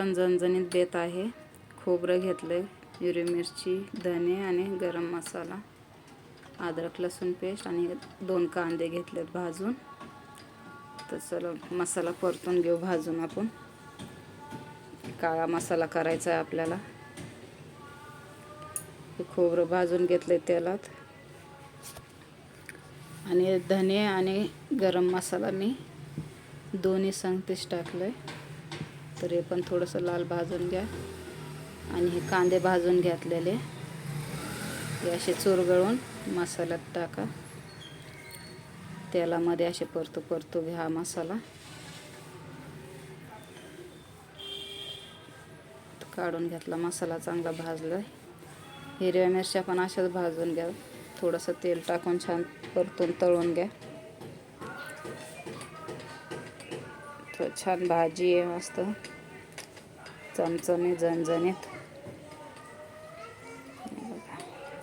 गावरान झणझणीत देत आहे. खोबरं घेतलं आहे हिरवी मिरची धने आणि गरम मसाला अद्रक लसूण पेस्ट आणि दोन कांदे घेतलेत भाजून. तर चला मसाला परतून घेऊ भाजून आपण. काळा मसाला करायचा आहे आपल्याला. खोबरं भाजून घेतले तेलात. आणि धने आणि गरम मसाला मी दोन्ही संगतीच टाकलं आहे तर हे पण थोडंसं लाल भाजून घ्या. आणि हे कांदे भाजून घेतलेले. हे असे चोरगळून मसाल्यात टाका. तेलामध्ये असे परतू परतू घ्या हा मसाला. काढून घेतला. मसाला चांगला भाजला हिरव्या मिरच्या पण अशाच भाजून घ्या. थोडंसं तेल टाकून छान परतून तळून घ्या. छान भाजी आहे मस्त. चमचमी झणझणीत.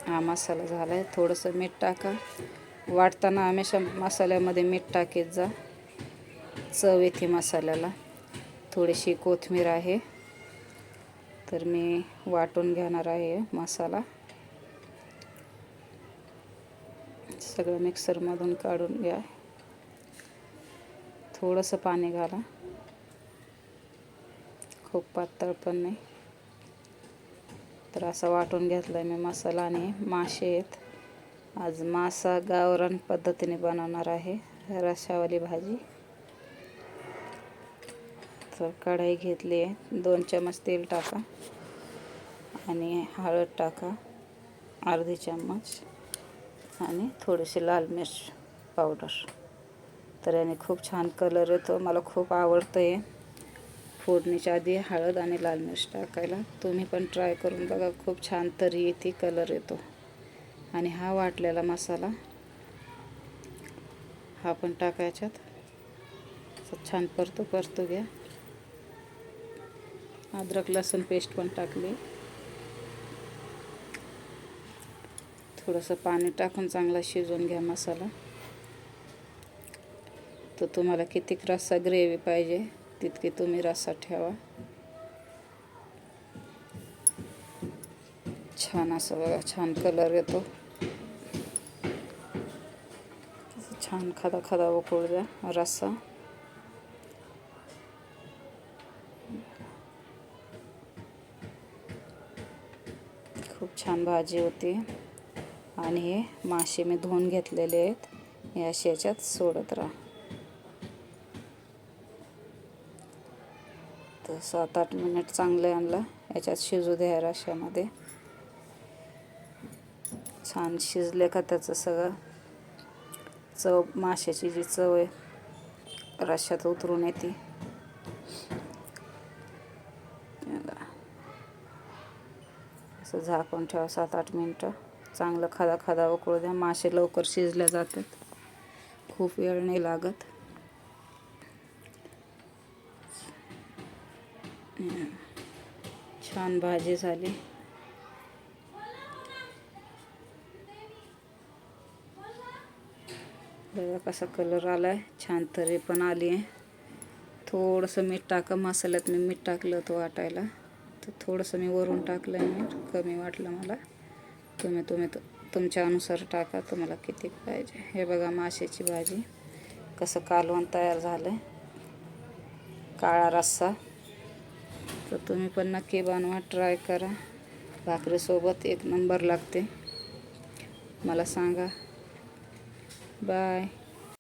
हा मसाला झाला आहे थोडंसं मीठ टाका. वाटताना हमेशा मसाल्यामध्ये मीठ टाकीत जा. चव येते मसाल्याला. थोडीशी कोथिंबीर आहे. तर मी वाटून घेणार आहे मसाला. सगळं मिक्सरमधून काढून घ्या. थोडंसं पाणी घाला. खूप पातळ पण नाही. तर असं वाटून घेतलं मी मसाला आणि मासे आहेत. आज मासा गावरान पद्धतीने बनवणार आहे रशावाली भाजी. तर कढाई घेतली आहे. दोन चम्मच तेल टाका आणि हळद टाका अर्धी चम्मच आणि थोडीशी लाल मिर्च पावडर. तर याने खूप छान कलर येतो. मला खूप आवडतं आहे फोडणीच्या आधी हळद आणि लाल मिरच टाकायला. तुम्ही पण ट्राय करून बघा. खूप छान तरी येते कलर येतो. आणि हा वाटलेला मसाला हा पण टाकायच्यात छान परतो परतो घ्या. अद्रक लसूण पेस्ट पण टाकली. थोडंसं पाणी टाकून चांगला शिजवून घ्या मसाला. तर तुम्हाला किती रस्सा ग्रेव्ही पाहिजे तितकी तुम्ही रस्सा ठेवा. छान असं बघा छान कलर येतो. छान खदा खदा उकळू द्या रस्सा. खूप छान भाजी होती. आणि हे मासे मी धुवून घेतलेले आहेत हे असे याच्यात सोडत राहा. सात आठ मिनिट चांगलं आणलं. याच्यात शिजू द्या रश्यामध्ये. छान शिजले का त्याचं सगळं. चव माशाची जी चव आहे रश्यात उतरून येते. असं झाकून ठेवा सात आठ मिनटं. चांगलं खदा खदा उकळू द्या. मासे लवकर शिजल्या जातात. खूप वेळ नाही लागत. छान भाजी झाली. बघा कसा कलर आला आहे छान तरी पण आली आहे थोडंसं मीठ टाका. मसाल्यात मी मीठ टाकलं होतं वाटायला. तर थोडंसं मी वरून टाकलं आहे मीठ. कमी वाटलं मला. तुम्ही तुम्ही तुमच्या अनुसार टाका. तुम्हाला किती पाहिजे. हे बघा माशाची भाजी. कसं कालवण तयार झालं आहे काळा रस्सा. तर तुम्ही पण नक्की बनवा ट्राय करा. भाकरीसोबत एक नंबर लागते. मला सांगा. बाय